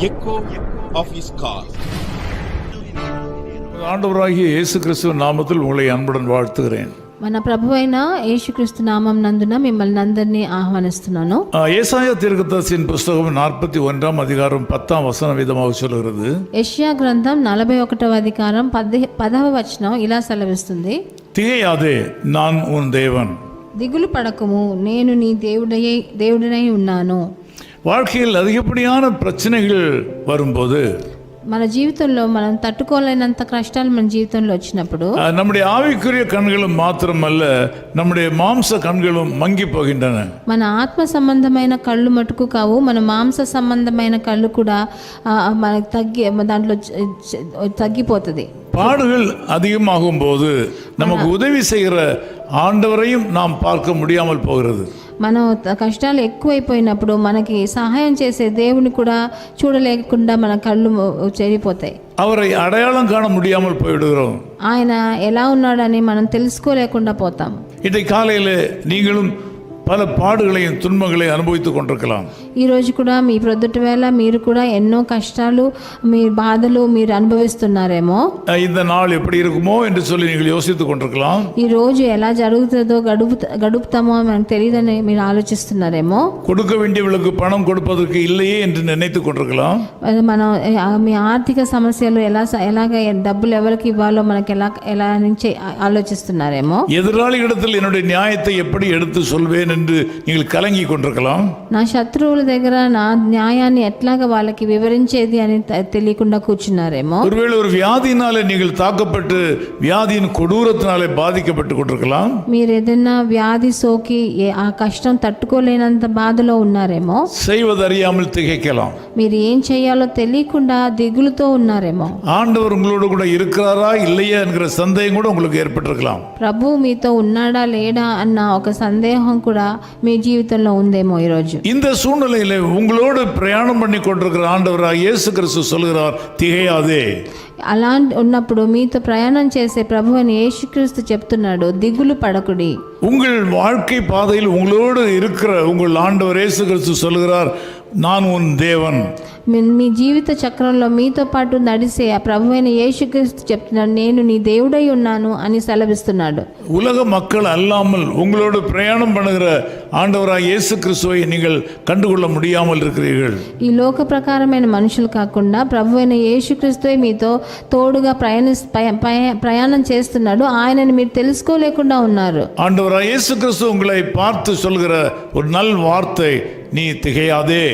echo of his call. ஆண்டவராகிய இயேசு கிறிஸ்துவின் நாமத்தில் உங்களை அன்புடன் வாழ்த்துகிறேன் మన ప్రభు అయిన యేసుక్రీస్తు నామం నందున మిమ్మల్ని అందరినీ ఆహ్వానిస్తున్నాను ஆ, ஏசாயா தீர்க்கதரிசியின் புஸ்தகம் நாற்பத்தி ஒன்றாம் அதிகாரம் பத்தாம் வசனம் விதமாக சொல்கிறது యెషయా గ్రంథం నలభై ఒకటవ అధికారం పది పదవ వచనం ఇలా సెలవిస్తుంది திகையாதே நான் உன் தேவன் దిగులు పడకము నేను నీ దేవుడై దేవుడినై ఉన్నాను வாழ்க்கையில் அதிகப்படியான பிரச்சனைகள் வரும்போது మన జీవితంలో మనం తట్టుకోలేనంత కష్టాలు మన జీవితంలో వచ్చినప్పుడు ஆ, நம்முடைய ஆவிக்குரிய கண்களும் மாத்திரமல்ல நம்முடைய மாம்ச கண்களும் மங்கி போகின்றன మన ఆత్మ సంబంధమైన కళ్ళు మటుకు కావు మన మాంస సంబంధమైన కళ్ళు కూడా ఆ, మనకు తగ్గి దాంట్లో చ- చ- తగ్గిపోతుంది பாடுகள் அதிகமாகும் போது நமக்கு உதவி செய்கிற ஆண்டவரையும் நாம் பார்க்க முடியாமல் போகிறது మనం త- కష్టాలు ఎక్కువైపోయినప్పుడు మనకి సహాయం చేసే దేవుని కూడా చూడలేకుండా మన కళ్ళు మొ- చెడిపోతాయి அவரை அடையாளம் காண முடியாமல் போய்விடுகிறோம் ఆయన ఎలా ఉన్నాడని మనం తెలుసుకోలేకుండా పోతాం இன்றைக்கு காலையில் நீங்களும் பல பாடுகளையும் துன்பங்களையும் அனுபவித்துக் கொண்டிருக்கலாம் ఈ రోజు కూడా మీ ప్రొద్దుట వేళ మీరు కూడా ఎన్నో కష్టాలు మీ బాధలు మీరు అనుభవిస్తున్నారేమో அஹ் இந்த நாள் எப்படி இருக்குமோ என்று சொல்லி நீங்கள் யோசித்துக் கொண்டிருக்கலாம் ఈ రోజు ఎలా జరుగుతుందో గడుపు గడుపుతామో మనకు తెలియదని మీరు ఆలోచిస్తున్నారేమో கொடுக்க வேண்டியவர்களுக்கு பணம் கொடுப்பதற்கு இல்லையே என்று நினைத்துக் கொண்டிருக்கலாம் అది మనం ఆ, మీ ఆర్థిక సమస్యలు ఎలా స- ఎలాగ డబ్బులు ఎవరికి ఇవ్వాలో మనకి ఎలా ఎలా నుంచి ఆ- ఆలోచిస్తున్నారేమో எதிராளிகளிடத்தில் என்னுடைய நியாயத்தை எப்படி எடுத்து சொல்வேன் என்று நீங்கள் கலங்கி கொண்டிருக்கலாம் నా శత్రువుల దగ్గర నా న్యాయాన్ని ఎట్లాగ వాళ్ళకి వివరించేది అని త- తెలియకుండా కూర్చున్నారేమో ஒருவேளை ஒரு வியாதியினாலே நீங்கள் தாக்கப்பட்டு வியாதியின் கொடூரத்தினாலே பாதிக்கப்பட்டு கொண்டிருக்கலாம் మీరు ఏదైనా వ్యాధి సోకి ఏ- ఆ కష్టం తట్టుకోలేనంత బాధలో ఉన్నారేమో செய்வதறியாமல் திகைக்கலாம் మీరు ఏం చేయాలో తెలియకుండా దిగులుతో ఉన్నారేమో ஆண்டவர் உங்களோடு கூட இருக்கிறாரா இல்லையா என்கிற சந்தேகம் கூட உங்களுக்கு ஏற்பட்டிருக்கலாம் ప్రభు మీతో ఉన్నాడా లేడా అన్న ఒక సందేహం కూడా మీ జీవితంలో ఉందేమో ఈరోజు இந்த சூழ்நிலையில உங்களோடு பிரயாணம் பண்ணி கொண்டிருக்கிற ஆண்டவராக இயேசு கிறிஸ்து சொல்கிறார் திகையாதே అలా ఉన్నప్పుడు మీతో ప్రయాణం చేసే ప్రభు అని యేసుక్రీస్తు చెప్తున్నాడు దిగులు పడకుడి உங்கள் வாழ்க்கை பாதையில் உங்களோடு இருக்கிற உங்கள் ஆண்டவர் இயேசு கிறிஸ்து சொல்கிறார் நான் உன் தேவன் మీ- మీ జీవిత చక్రంలో మీతో పాటు నడిసే ఆ ప్రభు అయిన యేసుక్రీస్తు చెప్తున్నాడు నేను నీ దేవుడై ఉన్నాను అని సెలవిస్తున్నాడు உலக மக்கள் அல்லாமல் உங்களோடு பிரயாணம் பண்ணுகிற ஆண்டவராக இயேசு கிறிஸ்துவை நீங்கள் கண்டுகொள்ள முடியாமல் இருக்கிறீர்கள் ఈ లోక ప్రకారమైన మనుషులు కాకుండా ప్రభు అయిన యేసుక్రీస్తువే మీతో తోడుగా ప్రయాణి పయ- పయ- ప్రయాణం చేస్తున్నాడు ఆయనని మీరు తెలుసుకోలేకుండా ఉన్నారు ஆண்டவராக இயேசு கிறிஸ்து உங்களை பார்த்து சொல்கிற ஒரு நல் வார்த்தை நீ திகையாதே.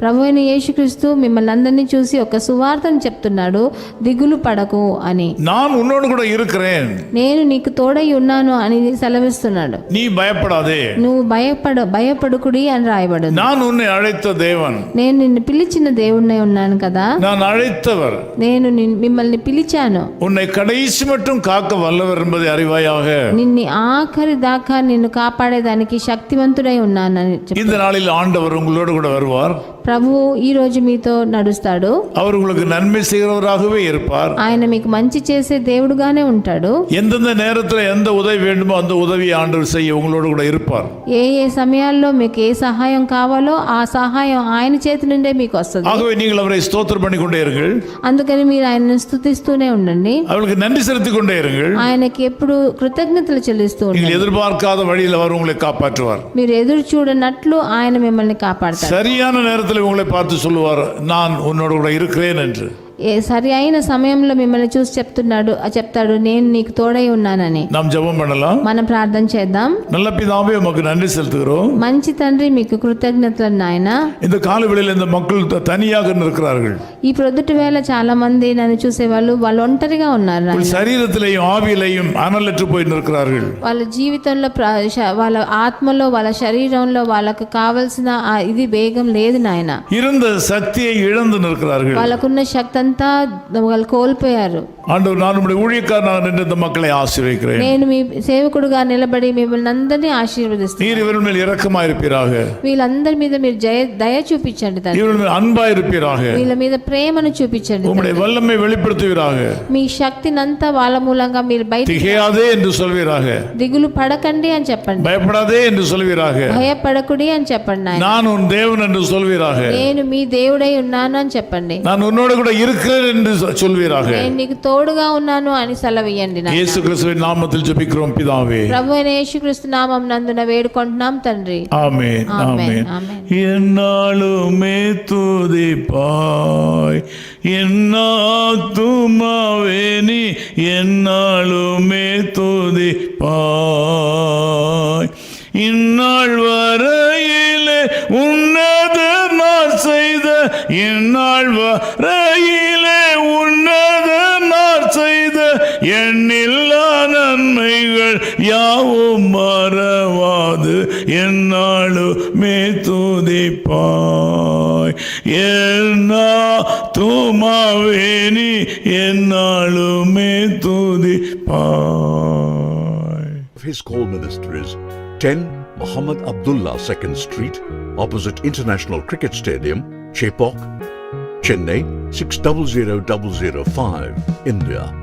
ప్రభు అయిన యేసుక్రీస్తు మిమ్మల్ని అందరినీ చూసి ఒక సువార్తను చెప్తున్నాడు దిగులు పడకు అని நான் உன்னோடு கூட இருக்கிறேன் నేను నీకు తోడై ఉన్నాను అని సెలవిస్తున్నాడు நீ பயப்படாதே నువ్వు భయపడ భయపడుకుడి అని రాయబడు நான் உன்னை அழைத்த தேவன் నేను నిన్ను పిలిచిన దేవుణ్ణి ఉన్నాను కదా நான் அழைத்தவர் నేను నిన్- మిమ్మల్ని పిలిచాను உன்னை கடைசி மட்டும் காக்க வல்லவர் என்பதை அறிவாயாக నిన్ను ఆఖరి దాకా నిన్ను కాపాడేదానికి శక్తివంతుడై ఉన్నానని చెప్పు. இந்த நாளில் ஆண்டவர் உங்களோடு கூட வருவார் ప్రభువు ఈ రోజు మీతో నడుస్తాడు அவர் உங்களுக்கு நன்மை செய்கிறவராகவே இருப்பார் ఆయన మీకు మంచి చేసే దేవుడుగానే ఉంటాడు எந்தெந்த நேரத்தில் எந்த உதவி வேண்டுமோ அந்த உதவியை ஆண்டவர் செய்ய உங்களோடு கூட இருப்பார் ఏ ఏ సమయాల్లో మీకు ఏ సహాయం కావాలో ఆ సహాయం ఆయన చేతి నుండే మీకు వస్తుంది ஆகவே நீங்கள் அவரை ஸ்தோத்திரம் பண்ணி கொண்டே இருங்கள் అందుకని మీరు ఆయనను స్థుతిస్తూనే ఉండండి அவருக்கு நன்றி செலுத்திக் கொண்டே இருங்கள் ఆయనకి ఎప్పుడు కృతజ్ఞతలు చెల్లిస్తూ ఉండండి நீங்கள் எதிர்பார்க்காத வழியில் அவர் உங்களை காப்பாற்றுவார் మీరు ఎదురు చూడనట్లు ఆయన మిమ్మల్ని కాపాడతాడు சரியான நேரத்தில் உங்களை பார்த்து சொல்லுவார் நான் உன்னோட கூட இருக்கிறேன் என்று. సరి అయిన సమయంలో మిమ్మల్ని చూసి చెప్తున్నాడు ఆ చెప్తాడు నేను నీకు తోడై ఉన్నానని நாம் ஜெபம் பண்ணலாம் మనం ప్రార్థన చేద్దాం நல்ல பிதாவே உமக்கு நன்றி செலுத்துகிறோம் మంచి తండ్రి మీకు కృతజ్ఞతలు నాయన இந்த காலவெளியில் இந்த மக்கள் த- தனியாக இருக்கிறார்கள் ఈ ప్రొద్దుటి వేళ చాలా మంది నన్ను చూసేవాళ్ళు వాళ్ళు ఒంటరిగా ఉన్నారు నాయన. உங்கள் சரீரத்திலேயும் ஆவியிலையும் அனலற்று போய் நிற்கிறார்கள் వాళ్ళ జీవితంలో ప్ర- శ- వాళ్ళ ఆత్మలో వాళ్ళ శరీరంలో వాళ్ళకు కావలసిన ఆ ఇది వేగం లేదు నాయన இருந்த சக்தியை இழந்து நிற்கிறார்கள் వాళ్ళకున్న శక్తి అంతా అంతా వాళ్ళు కోల్పోయారు. ஆண்டவர் நான் உடைய ஊழியக்காரனாக நின்று இந்த மக்களை ஆசீர்வதிக்கிறேன் నేను మీ సేవకుడుగా నిలబడి మిమ్మల్ని అందరినీ ఆశీర్వదిస్తాను நீர் இவர்கள் மேல் இரக்கமாயிருப்பீராக వీళ్ళందరి మీద మీరు జయ దయ చూపించండి తండ్రి இவர்கள் மேல் அன்பாயிருப்பீராக వీళ్ళ మీద ప్రేమను చూపించండి உம்முடைய வல்லமை வெளிப்படுத்துவீராக మీ శక్తినంతా వాళ్ళ మూలంగా మీరు బయట திகையாதே என்று சொல்வீராக దిగులు పడకండి అని చెప్పండి பயப்படாதே என்று சொல்வீராக భయపడకుడి అని చెప్పండి నాయన நான் உன் தேவன் என்று சொல்வீராக నేను మీ దేవుడై ఉన్నాను అని చెప్పండి நான் உன்னோடு கூட இருக்கிறேன் என்று சொ- சொல்வீராக నేను నీకు తోడుగా ఉన్నాను అని సెలవియండి నాయన. இயேசு கிறிஸ்துவின் நாமத்தில் ஜெபிக்கிறோம் பிதாவே ప్రభు అయిన యేసుక్రీస్తు నామం నందున వేడుకుంటున్నాం తండ్రి ஆமென் ஆமென், ஆமென் ஆமென். என்னாலுமே துதிப்பாய் என்னாத்துமாவே நீ என்னாலுமே துதிப்பாய் இந்நாள் வரையிலே உன்னத நான் செய்த இந்நாள் வரையிலே எண்ணில்லா நன்மைகள் யாவும் மறவாது என்னாலுமே துதிப்பாய் என்ன தூமாவேனி என்னாலுமே துதிப்பாய் his call minister is 10 Muhammad Abdullah 2nd Street, opposite International Cricket Stadium, Chepok, Chennai 600005, India.